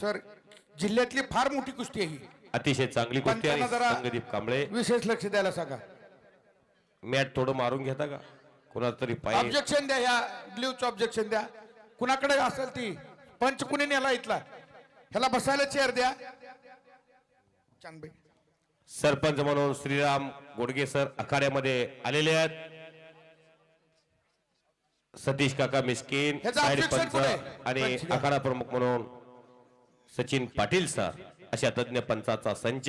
Sir जिल्ह्यातली फार मोठी कुस्ती आहे ही. अतिशय चांगली कुस्ती आणि पंचांना जरा- संगदीप कांबळे. विशेष लक्ष द्यायला सांगा. मॅट थोडं मारून घेता का? कोणाला तरी पाय ऑब्जेक्शन द्या या ब्ल्यूच ऑब्जेक्शन द्या. कुणाकडे असेल ती? पंच कुणी नेला इथला? ह्याला बसायला चेअर द्या. चांदबाई सरपंच म्हणून श्रीराम गोडगे सर आखाड्यामध्ये आलेले आहेत. सतीश काका मिस्किन ह्याचं साहेब objection पंच कुठे? आणि पंच. आखाडा प्रमुख म्हणून सचिन पाटील सर अशा तज्ज्ञ पंचाचा संच.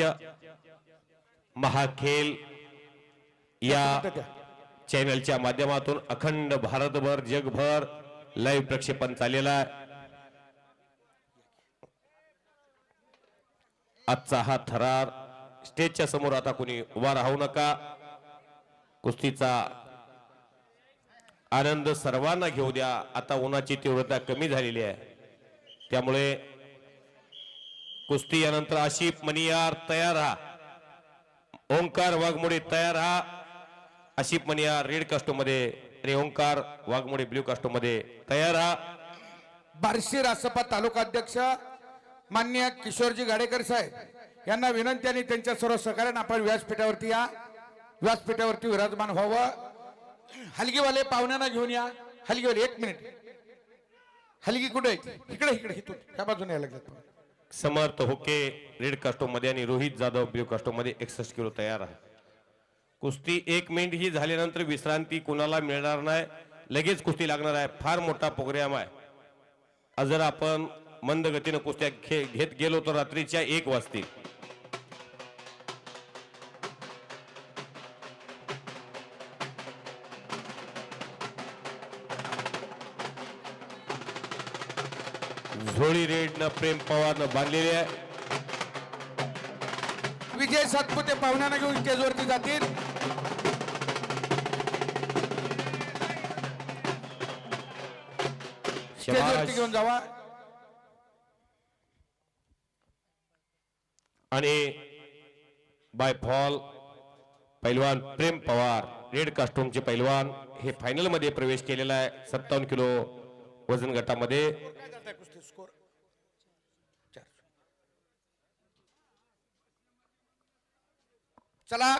महाखेल या चॅनलच्या माध्यमातून अखंड भारतभर जगभर लाईव्ह प्रक्षेपण चाललेला आहे. आजचा हा थरार स्टेजच्या समोर आता कोणी उभा राहू नका. कुस्तीचा आनंद सर्वांना घेऊ द्या. आता उन्हाची तीव्रता कमी झालेली आहे. त्यामुळे कुस्ती यानंतर आशिफ मनियार तयार राहा ओंकार वाघमोडे तयार राहा आशिफ मनियार रेड कास्टोमध्ये आणि ओंकार वाघमोडे ब्ल्यू कास्टोमध्ये तयार राहा बार्शी रासपा तालुका अध्यक्ष मान्य किशोरजी गाडेकर साहेब यांना विनंती आणि त्यांच्या सर्व सहकार्याने आपण व्यासपीठावरती या. व्यासपीठावरती विराजमान व्हावं. हलगीवाले पाहुण्यांना घेऊन या. हलगीवाले एक मिनिट. हलगी कुठे आहे? इकडे इकडे इथून. त्या बाजूने यायला लागलं समर्थ होके रेड कास्टोमध्ये आणि रोहित जाधव ब्ल्यू कास्टोमध्ये एकसष्ट किलो तयार आहे. कुस्ती एक मिनिट ही झाल्यानंतर विश्रांती कुणाला मिळणार नाही लगेच कुस्ती लागणार आहे. फार मोठा प्रोग्राम आहे. जर आपण मंद गतीनं कुस्त्या घे घेत गेलो तर रात्रीच्या एक वाजतील. झोळी रेडनं प्रेम पवारनं बांधलेली आहे. विजय सातपुते पाहुण्यांना घेऊन स्टेजवरती जातील. घेऊन जावा. आणि बाय फॉल पैलवान प्रेम पवार रेड कास्टूमचे पैलवान हे फायनलमध्ये प्रवेश केलेला आहे. सत्तावन्न किलो वजन गटामध्ये. चला